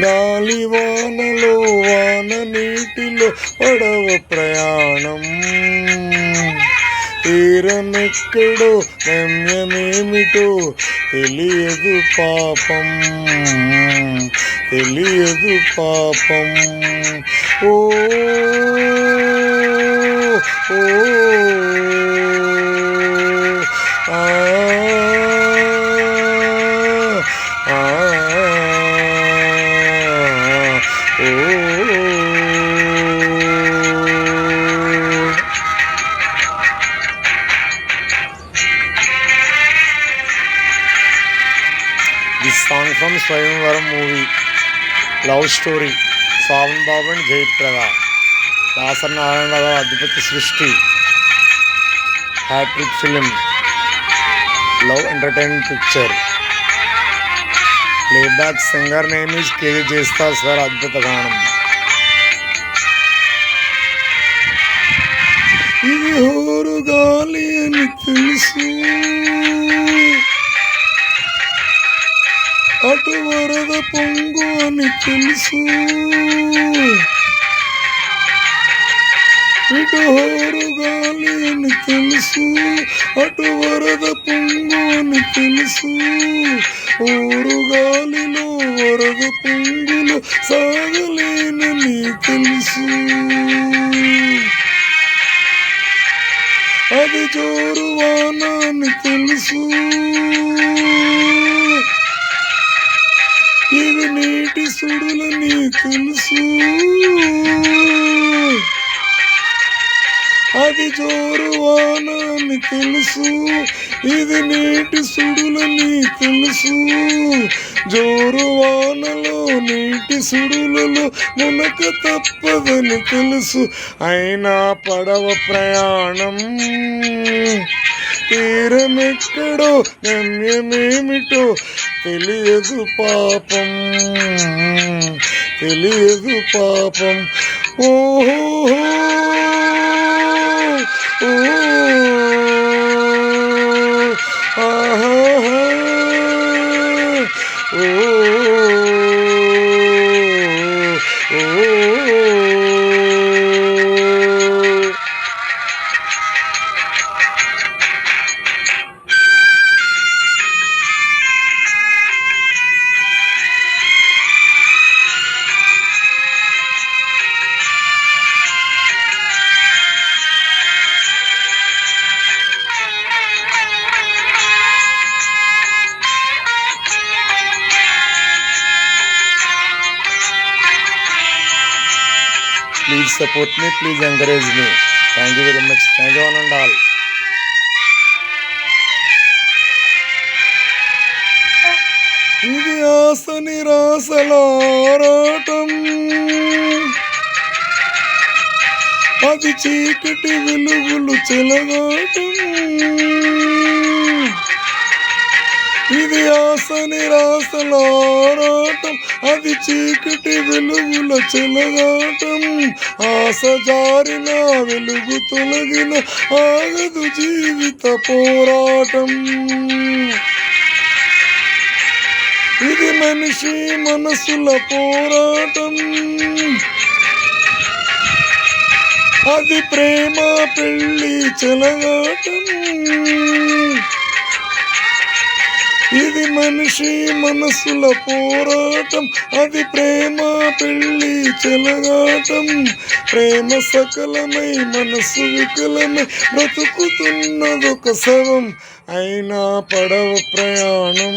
గాలి వానలో వాన నీటిలో పడవ ప్రయాణం. తీరనెక్కడో గమ్యమేమిటో తెలియదు పాపం. తెలియదు పాపం. ఓ this song from Swayamvaram movie love story Sravan Babu and Jayaprada Dasari Narayanarao అధిపతి సృష్టి hat-trick film love entertainment picture playback singer name is KG చేస్తా సార్ అద్భుత గానం. ఇది హోరు గాలి అని తెలుసు. అటు వరద పొంగు అని తెలుసు. ఇటు హోరు గాలి అని తెలుసు. అటు వరద పొంగు అని తెలుసు. ఊరు గాలిలో వరద పొంగులు సాగలేనని తెలుసు. అది జోరు వాన తెలుసు. ఇవి నీటి సుడులని తెలుసు. అది జోరు వాన తెలుసు. ఇది నీటి సుడులని తెలుసు. జోరు వానలో నీటి సుడులలో మునక తప్పదని తెలుసు. అయినా పడవ ప్రయాణం తీరమెక్కడో గమ్యమేమిటో తెలియదు పాపం. తెలియదు పాపం. ఓహో ఓ please support me please encourage me thank you very much thank you one and all ఇది ఆశ నిరాశలారాటం అది చీకటి వెలుగులు చెలగాటం ఇది ఆశ నిరాశలారాటం అది చీకటి వెలుగుల చెలగాటం. ఆశ జారిన వెలుగు తొలగిన ఆగదు జీవిత పోరాటం. ఇది మనిషి మనసుల పోరాటం. అది ప్రేమ పెళ్ళి చెలగాటం. ఇది మనిషి మనసుల పోరాటం అది ప్రేమ పెళ్ళి చెలగాటం. ప్రేమ సకలమై మనసు వికలమై బ్రతుకుతున్నదొక శవం అయినా పడవ ప్రయాణం.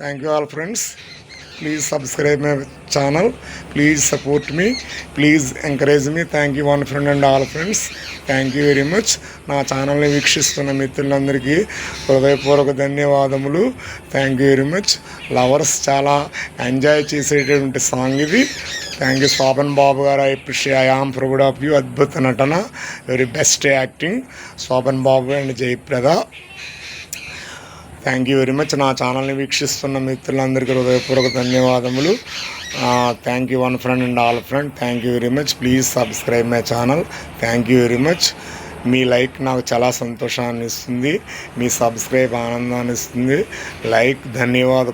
thank you all friends please subscribe my channel please support me please encourage me thank you one friend and all friends thank you very much నా ఛానల్ని వీక్షిస్తున్న మిత్రులందరికీ హృదయపూర్వక ధన్యవాదములు. Thank you very much lovers చాలా ఎంజాయ్ చేసేటటువంటి song ఇది. Thank you Sobhan Babu garu. I appreciate I am proud of you అద్భుత నటన. Very best acting Sobhan Babu and Jayaprada thank you very much నా ఛానల్ని వీక్షిస్తున్న మిత్రులందరికీ హృదయపూర్వక ధన్యవాదములు. Thank you one friend and all friend thank you very much please subscribe my channel thank you very much me like నాకు చాలా సంతోషాన్ని ఇస్తుంది. మీ సబ్స్క్రైబ్ ఆనందాన్ని ఇస్తుంది. లైక్ ధన్యవాద